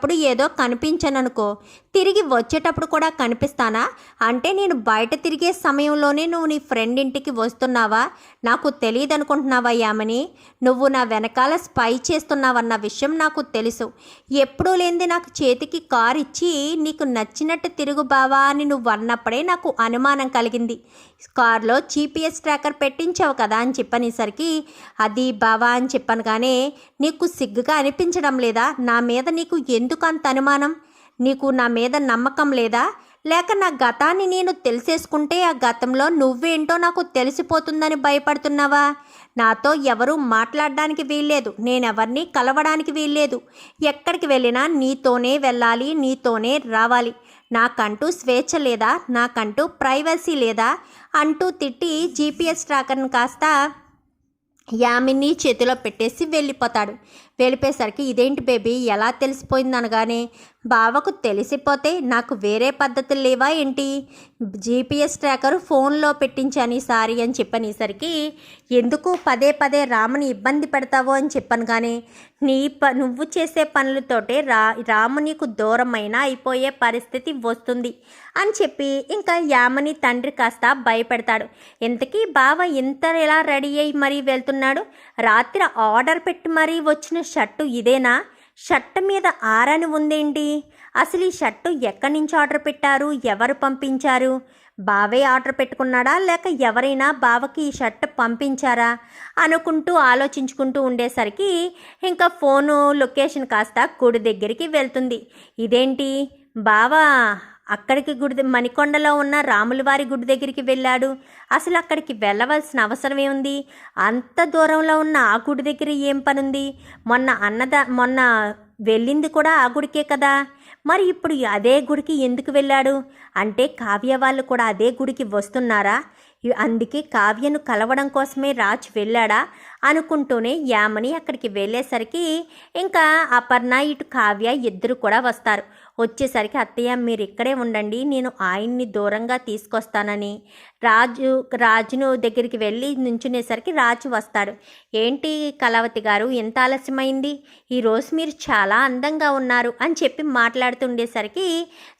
అప్పుడు ఏదో కనిపించననుకో. తిరిగి వచ్చేటప్పుడు కూడా కనిపిస్తానా? అంటే నేను బయట తిరిగే సమయంలోనే నువ్వు నీ ఫ్రెండ్ ఇంటికి వస్తున్నావా? నాకు తెలియదు అనుకుంటున్నావా యామని? నువ్వు నా వెనకాల స్పై చేస్తున్నావన్న విషయం నాకు తెలుసు. ఎప్పుడూ లేనిది నాకు చేతికి కారు ఇచ్చి నీకు నచ్చినట్టు తిరుగు బావా అని నువ్వు అన్నప్పుడే నాకు అనుమానం కలిగింది. కారులో జీపీఎస్ ట్రాకర్ పెట్టించావు కదా అని చెప్పనేసరికి అది బావా అని చెప్పను కానీ నీకు సిగ్గుగా అనిపించడం లేదా? నా మీద నీకు ఎందుకు అంత అనుమానం? నీకు నా మీద నమ్మకం లేదా? లేక నా గతాన్ని నేను తెలిసేసుకుంటే ఆ గతంలో నువ్వేంటో నాకు తెలిసిపోతుందని భయపడుతున్నావా? నాతో ఎవరూ మాట్లాడడానికి వీల్లేదు. నేనెవరిని కలవడానికి వీల్లేదు. ఎక్కడికి వెళ్ళినా నీతోనే వెళ్ళాలి నీతోనే రావాలి. నాకంటూ స్వేచ్ఛ లేదా? నాకంటూ ప్రైవసీ లేదా? అంటూ తిట్టి జీపీఎస్ ట్రాకర్ని కాస్త యామిని చేతిలో పెట్టేసి వెళ్ళిపోతాడు. వెళ్ళిపోయేసరికి ఇదేంటి బేబీ ఎలా తెలిసిపోయింది అనగానే బావకు తెలిసిపోతే నాకు వేరే పద్ధతులు లేవా ఏంటి? జీపీఎస్ ట్రాకర్ ఫోన్లో పెట్టించాను ఈసారి అని చెప్పనేసరికి ఎందుకు పదే పదే రాముని ఇబ్బంది పెడతావో అని చెప్పాను కానీ నీ ప నువ్వు చేసే పనులతోటే రా రాము నీకు దూరమైన అయిపోయే పరిస్థితి వస్తుంది అని చెప్పి ఇంకా యామని తండ్రి కాస్త భయపెడతాడు. ఇంతకీ బావ ఇంత ఎలా రెడీ అయ్యి మరీ వెళ్తున్నాడు? రాత్రి ఆర్డర్ పెట్టి మరీ వచ్చిన షర్టు ఇదేనా? షర్ట్ మీద ఆరని ఉందేంటి? అసలు ఈ షర్టు ఎక్కడి నుంచి ఆర్డర్ పెట్టారు? ఎవరు పంపించారు? బావే ఆర్డర్ పెట్టుకున్నాడా? లేక ఎవరైనా బావకి ఈ షర్ట్ పంపించారా? అనుకుంటూ ఆలోచించుకుంటూ ఉండేసరికి ఇంకా ఫోను లొకేషన్ కాస్త గుడి దగ్గరికి వెళ్తుంది. ఇదేంటి? బావా అక్కడికి గుడి మణికొండలో ఉన్న రాములవారి గుడి దగ్గరికి వెళ్ళాడు. అసలు అక్కడికి వెళ్ళవలసిన అవసరం ఏముంది? అంత దూరంలో ఉన్న ఆ గుడి దగ్గర ఏం పనుంది? మొన్న అన్నద మొన్న వెళ్ళింది కూడా ఆ గుడికే కదా. మరి ఇప్పుడు అదే గుడికి ఎందుకు వెళ్ళాడు? అంటే కావ్య వాళ్ళు కూడా అదే గుడికి వస్తున్నారా? అందుకే కావ్యను కలవడం కోసమే రాజ్ వెళ్ళాడా అనుకుంటూనే యామని అక్కడికి వెళ్ళేసరికి ఇంకా అపర్ణ ఇటు కావ్య ఇద్దరు కూడా వస్తారు. వచ్చేసరికి అత్తయ్య మీరు ఇక్కడే ఉండండి నేను ఆయన్ని దూరంగా తీసుకొస్తానని. రాజు రాజును దగ్గరికి వెళ్ళి నుంచునేసరికి రాజు వస్తాడు. ఏంటి కళావతి గారు ఎంత ఆలస్యమైంది? ఈరోజు మీరు చాలా అందంగా ఉన్నారు అని చెప్పి మాట్లాడుతుండేసరికి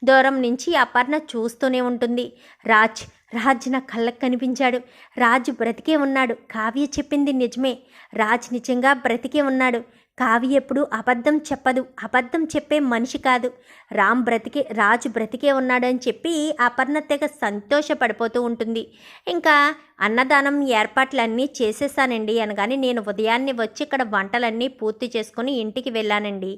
దూరం నుంచి అపర్ణ చూస్తూనే ఉంటుంది. రాజ్ రాజ్ నా కళ్ళకు కనిపించాడు. రాజు బ్రతికే ఉన్నాడు. కావ్య చెప్పింది నిజమే. రాజ్ నిజంగా బ్రతికే ఉన్నాడు. కావ్య ఎప్పుడు అబద్ధం చెప్పదు. అబద్ధం చెప్పే మనిషి కాదు. రామ్ బ్రతికే రాజు బ్రతికే ఉన్నాడు అని చెప్పి అపర్ణ తెగ సంతోషపడిపోతూ ఉంటుంది. ఇంకా అన్నదానం ఏర్పాట్లన్నీ చేసేసానండి అనగానే నేను ఉదయాన్నే వచ్చి ఇక్కడ వంటలన్నీ పూర్తి చేసుకుని ఇంటికి వెళ్ళానండి.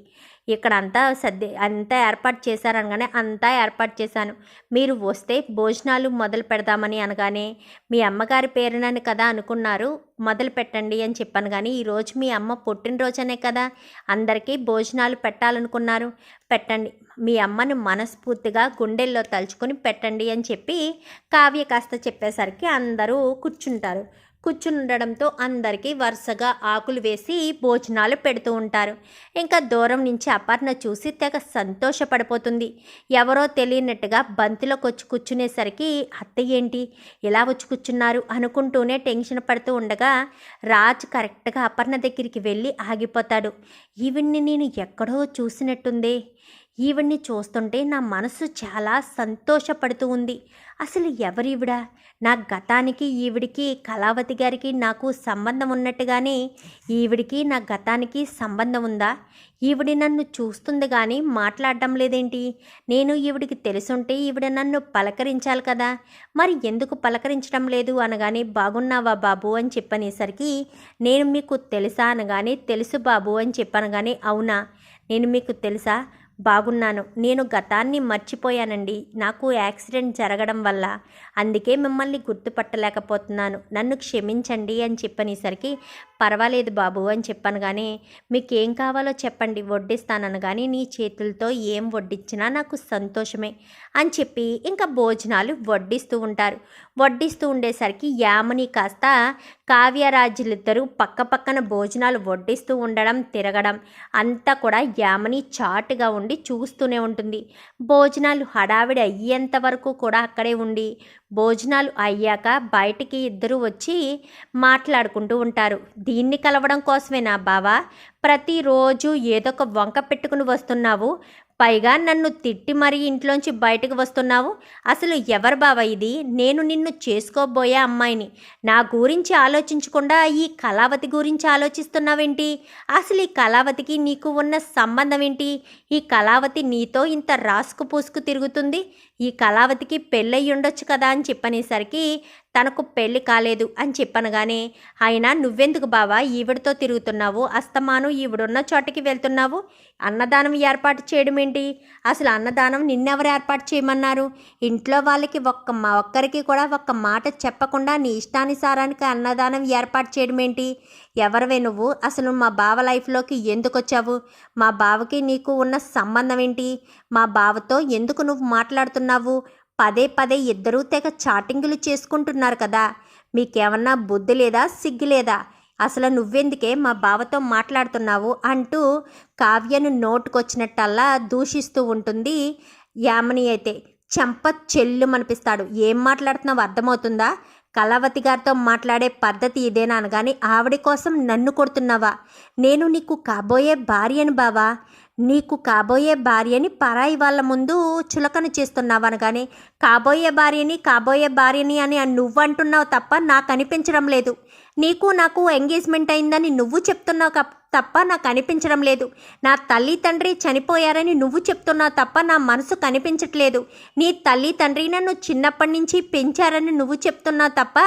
ఇక్కడ అంతా సర్ది అంతా ఏర్పాటు చేశారనగానే అంతా ఏర్పాటు చేశాను. మీరు వస్తే భోజనాలు మొదలు పెడదామని అనగానే మీ అమ్మగారి పేరునని కదా అనుకున్నారు మొదలు పెట్టండి అని చెప్పాను కానీ ఈరోజు మీ అమ్మ పుట్టినరోజనే కదా అందరికీ భోజనాలు పెట్టాలనుకున్నారు. పెట్టండి. మీ అమ్మను మనస్ఫూర్తిగా గుండెల్లో తలుచుకొని పెట్టండి అని చెప్పి కావ్య కాస్త చెప్పేసరికి అందరూ కూర్చుంటారు. కూర్చుండడంతో అందరికీ వరుసగా ఆకులు వేసి భోజనాలు పెడుతూ ఉంటారు. ఇంకా దూరం నుంచి అపర్ణ చూసి తెగ సంతోషపడిపోతుంది. ఎవరో తెలియనట్టుగా బంతిలోకి వచ్చి కూర్చునేసరికి అత్తయ్య ఏంటి? ఇలా వచ్చి కూర్చున్నారు? అనుకుంటూనే టెన్షన్ పడుతూ ఉండగా రాజ్ కరెక్ట్గా అపర్ణ దగ్గరికి వెళ్ళి ఆగిపోతాడు. ఈవిడ్ని నేను ఎక్కడో చూసినట్టుందే. ఈవిడ్ని చూస్తుంటే నా మనసు చాలా సంతోషపడుతూ ఉంది. అసలు ఎవరివిడా? నా గతానికి ఈవిడికి కళావతి గారికి నాకు సంబంధం ఉన్నట్టుగానే ఈవిడికి నా గతానికి సంబంధం ఉందా? ఈవిడి నన్ను చూస్తుంది కానీ మాట్లాడడం లేదేంటి? నేను ఈవిడికి తెలుసుంటే ఈవిడ నన్ను పలకరించాలి కదా. మరి ఎందుకు పలకరించడం లేదు అనగానే బాగున్నావా బాబు అని చెప్పనేసరికి నేను మీకు తెలుసా అనగానే తెలుసు బాబు అని చెప్పనగానే అవునా? నేను మీకు తెలుసా? బాగున్నాను. నేను గతాన్ని మర్చిపోయానండి. నాకు యాక్సిడెంట్ జరగడం వల్ల. అందుకే మిమ్మల్ని గుర్తుపట్టలేకపోతున్నాను. నన్ను క్షమించండి అని చెప్పనేసరికి పర్వాలేదు బాబు అని చెప్పాను. కానీ మీకేం కావాలో చెప్పండి. వడ్డిస్తానను. కానీ నీ చేతులతో ఏం వడ్డించినా నాకు సంతోషమే అని చెప్పి ఇంకా భోజనాలు వడ్డిస్తూ ఉంటారు. వడ్డిస్తూ ఉండేసరికి యామని కాస్త కావ్యరాజులిద్దరూ పక్క పక్కన భోజనాలు వడ్డిస్తూ ఉండడం తిరగడం అంతా కూడా యామని చాటుగా ఉండి చూస్తూనే ఉంటుంది. భోజనాలు హడావిడి అయ్యేంత వరకు కూడా అక్కడే ఉండి భోజనాలు అయ్యాక బయటికి ఇద్దరు వచ్చి మాట్లాడుకుంటూ ఉంటారు. దీన్ని కలవడం కోసమేనా బావా? ప్రతిరోజు ఏదో ఒక వంక పెట్టుకుని వస్తున్నావు. పైగా నన్ను తిట్టి మరీ ఇంట్లోంచి బయటకు వస్తున్నావు? అసలు ఎవరు బావ ఇది? నేను నిన్ను చేసుకోబోయే అమ్మాయిని. నా గురించి ఆలోచించకుండా ఈ కళావతి గురించి ఆలోచిస్తున్నావేంటి? అసలు ఈ కళావతికి నీకు ఉన్న సంబంధం ఏంటి ఈ కళావతి నీతో ఇంత రాసుకు పూసుకు తిరుగుతుంది? ఈ కళావతికి పెళ్ళయి ఉండొచ్చు కదా అని చెప్పనేసరికి తనకు పెళ్ళి కాలేదు అని చెప్పనగానే ఆయన నువ్వెందుకు బావా ఈవిడతో తిరుగుతున్నావు? అస్తమాను ఈవిడున్న చోటకి వెళ్తున్నావు? అన్నదానం ఏర్పాటు చేయడం ఏంటి అసలు అన్నదానం నిన్నెవరు ఏర్పాటు చేయమన్నారు? ఇంట్లో వాళ్ళకి ఒక్క మా ఒక్కరికి కూడా ఒక్క మాట చెప్పకుండా నీ ఇష్టానుసారానికి అన్నదానం ఏర్పాటు చేయడం ఏంటి ఎవరివే నువ్వు? అసలు మా బావ లైఫ్లోకి ఎందుకు వచ్చావు? మా బావకి నీకు ఉన్న సంబంధం ఏంటి? మా బావతో ఎందుకు నువ్వు మాట్లాడుతున్నావు? పదే పదే ఇద్దరూ తెగ చాటింగులు చేసుకుంటున్నారు కదా. మీకేమన్నా బుద్ధి లేదా సిగ్గు లేదా? అసలు నువ్వెందుకే మా బావతో మాట్లాడుతున్నావు? అంటూ కావ్యను నోటుకొచ్చినట్టల్లా దూషిస్తూ ఉంటుంది యామని అయితే. చెంప చెల్లు మనిపిస్తాడు ఏం మాట్లాడుతున్నావు? అర్థమవుతుందా? కళావతి గారితో మాట్లాడే పద్ధతి ఇదేనా అనగాని ఆవిడ కోసం నన్ను కొడుతున్నావా? నేను నీకు కాబోయే భార్యను బావా? నీకు కాబోయే భార్యని పరాయి వాళ్ళ ముందు చులకన చేస్తున్నావు అనగానే కాబోయే భార్యని కాబోయే భార్యని అని నువ్వంటున్నావు తప్ప నాకు అనిపించడం లేదు. నీకు నాకు ఎంగేజ్మెంట్ అయిందని నువ్వు చెప్తున్నావు తప్ప నాకు అనిపించడం లేదు. నా తల్లి తండ్రి చనిపోయారని నువ్వు చెప్తున్నావు తప్ప నా మనసు కనిపించట్లేదు. నీ తల్లి తండ్రి నన్ను చిన్నప్పటి నుంచి పెంచారని నువ్వు చెప్తున్నావు తప్ప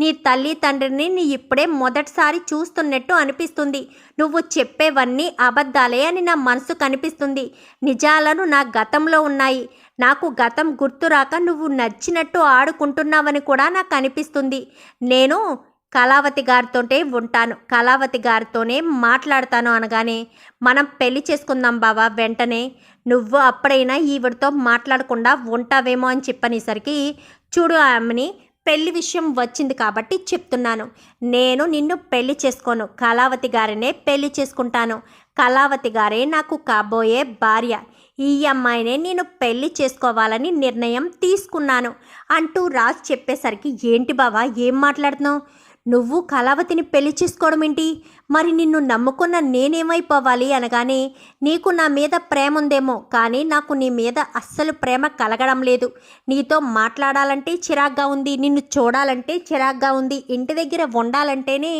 నీ తల్లి తండ్రిని నీ ఇప్పుడే మొదటిసారి చూస్తున్నట్టు అనిపిస్తుంది. నువ్వు చెప్పేవన్నీ అబద్ధాలే అని నా మనసు కనిపిస్తుంది. నిజాలను నా గతంలో ఉన్నాయి. నాకు గతం గుర్తురాక నువ్వు నచ్చినట్టు ఆడుకుంటున్నావని కూడా నాకు అనిపిస్తుంది. నేను కళావతి గారితోటే ఉంటాను. కళావతి గారితోనే మాట్లాడతాను అనగానే మనం పెళ్ళి చేసుకుందాం బావా వెంటనే నువ్వు అప్పుడైనా ఈవిడతో మాట్లాడకుండా ఉంటావేమో అని చెప్పనేసరికి చూడు ఆమెని పెళ్ళి విషయం వచ్చింది కాబట్టి చెప్తున్నాను. నేను నిన్ను పెళ్ళి చేసుకోను. కళావతి గారినే పెళ్ళి చేసుకుంటాను. కళావతి గారే నాకు కాబోయే భార్య. ఈ అమ్మాయినే నేను పెళ్ళి చేసుకోవాలని నిర్ణయం తీసుకున్నాను అంటూ రాజ్ చెప్పేసరికి ఏంటి బావా ఏం మాట్లాడుతున్నావు? నువ్వు కళావతిని పెళ్ళి చేసుకోవడం ఏంటి? మరి నిన్ను నమ్ముకున్న నేనేమైపోవాలి అనగానే నీకు నా మీద ప్రేమ ఉందేమో కానీ నాకు నీ మీద అస్సలు ప్రేమ కలగడం లేదు. నీతో మాట్లాడాలంటే చిరాగ్గా ఉంది నిన్ను చూడాలంటే చిరాగ్గా ఉంది ఇంటి దగ్గర ఉండాలంటేనే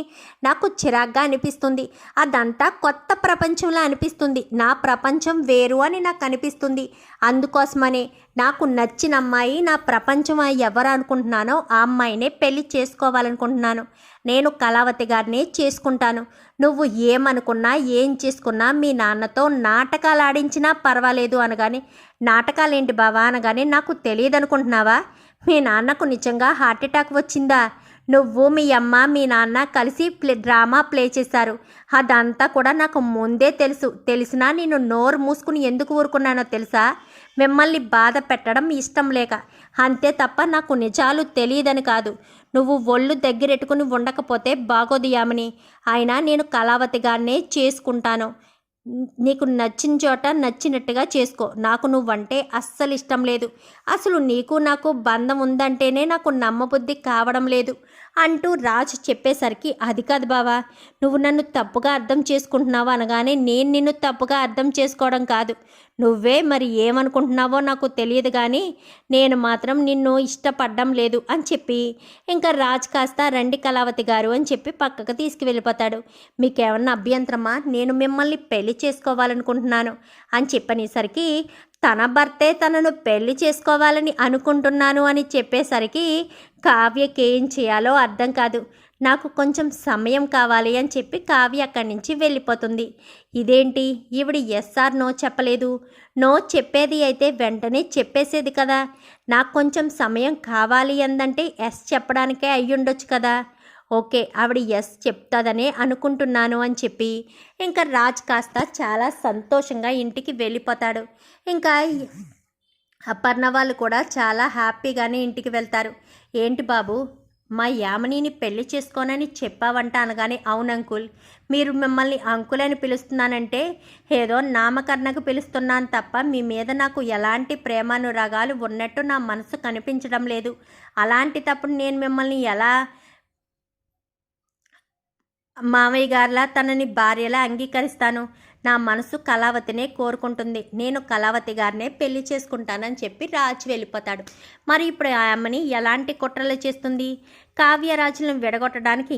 నాకు చిరాగ్గా అనిపిస్తుంది. అదంతా కొత్త ప్రపంచంలా అనిపిస్తుంది. నా ప్రపంచం వేరు అని నాకు అనిపిస్తుంది. అందుకోసమనే నాకు నచ్చిన అమ్మాయి నా ప్రపంచం ఎవరు అనుకుంటున్నానో ఆ అమ్మాయినే పెళ్ళి చేసుకోవాలనుకుంటున్నాను. నేను కళావతి గారిని చేసుకుంటాను. నువ్వు ఏమనుకున్నా ఏం చేసుకున్నా మీ నాన్నతో నాటకాలు ఆడించినా పర్వాలేదు అనగాని నాటకాలేంటి బావా అనగానే నాకు తెలియదు అనుకుంటున్నావా మీ నాన్నకు నిజంగా హార్ట్ అటాక్ వచ్చిందా? నువ్వు మీ అమ్మ మీ నాన్న కలిసి ప్లే డ్రామా ప్లే చేశారు. అదంతా కూడా నాకు ముందే తెలుసు. తెలిసినా నేను నోరు మూసుకుని ఎందుకు ఊరుకున్నానో తెలుసా? మిమ్మల్ని బాధ పెట్టడం ఇష్టం లేక. అంతే తప్ప నాకు నిజాలు తెలియదని కాదు. నువ్వు ఒళ్ళు దగ్గరెట్టుకుని ఉండకపోతే బాగోదు యామిని. అయినా నేను కళావతిగానే చేసుకుంటాను. నీకు నచ్చిన చోట నచ్చినట్టుగా చేసుకో. నాకు నువ్వంటే అస్సలు ఇష్టం లేదు. అసలు నీకు నాకు బంధం ఉందంటేనే నాకు నమ్మబుద్ధి కావడం లేదు అంటూ రాజు చెప్పేసరికి అది కాదు బావా నువ్వు నన్ను తప్పుగా అర్థం చేసుకుంటున్నావు అనగానే నేను నిన్ను తప్పుగా అర్థం చేసుకోవడం కాదు. నువ్వే మరి ఏమనుకుంటున్నావో నాకు తెలియదు కానీ నేను మాత్రం నిన్ను ఇష్టపడడం లేదు అని చెప్పి ఇంకా రాజ్ కాస్త రండి కళావతి గారు అని చెప్పి పక్కకు తీసుకువెళ్ళిపోతాడు. మీకేమన్నా అభ్యంతరమా? నేను మిమ్మల్ని పెళ్ళి చేసుకోవాలనుకుంటున్నాను అని చెప్పనేసరికి తన భర్తే తనను పెళ్ళి చేసుకోవాలని అనుకుంటున్నాను అని చెప్పేసరికి కావ్యకి ఏం చేయాలో అర్థం కాదు. నాకు కొంచెం సమయం కావాలి అని చెప్పి కావ్య అక్కడి నుంచి వెళ్ళిపోతుంది. ఇదేంటి? ఈవిడ ఎస్ఆర్ నో చెప్పలేదు. నో చెప్పేది అయితే వెంటనే చెప్పేసేది కదా. నాకు కొంచెం సమయం కావాలి అందంటే ఎస్ చెప్పడానికే అయ్యుండొచ్చు కదా. ఓకే ఆవిడ ఎస్ చెప్తాదనే అనుకుంటున్నాను అని చెప్పి ఇంకా రాజ్ కాస్త చాలా సంతోషంగా ఇంటికి వెళ్ళిపోతాడు. ఇంకా అపర్ణ వాళ్ళు కూడా చాలా హ్యాపీగానే ఇంటికి వెళ్తారు. ఏంటి బాబు మా యామనీని పెళ్ళి చేసుకోనని చెప్పావంట అనగానే అవును అంకుల్ మీరు మిమ్మల్ని అంకుల్ అని పిలుస్తున్నానంటే ఏదో నామకరణకు పిలుస్తున్నాను తప్ప మీ మీద నాకు ఎలాంటి ప్రేమానురాగాలు ఉన్నట్టు నా మనసు కనిపించడం లేదు. అలాంటి తప్పుడు నేను మిమ్మల్ని ఎలా మామయ్య గారిలా తనని భార్యలా అంగీకరిస్తాను. నా మనసు కళావతినే కోరుకుంటుంది. నేను కళావతి గారినే పెళ్ళి చేసుకుంటానని చెప్పి రాజు వెళ్ళిపోతాడు. మరి ఇప్పుడు ఆ అమ్మని ఎలాంటి కుట్రలు చేస్తుంది? కావ్యరాజులను విడగొట్టడానికి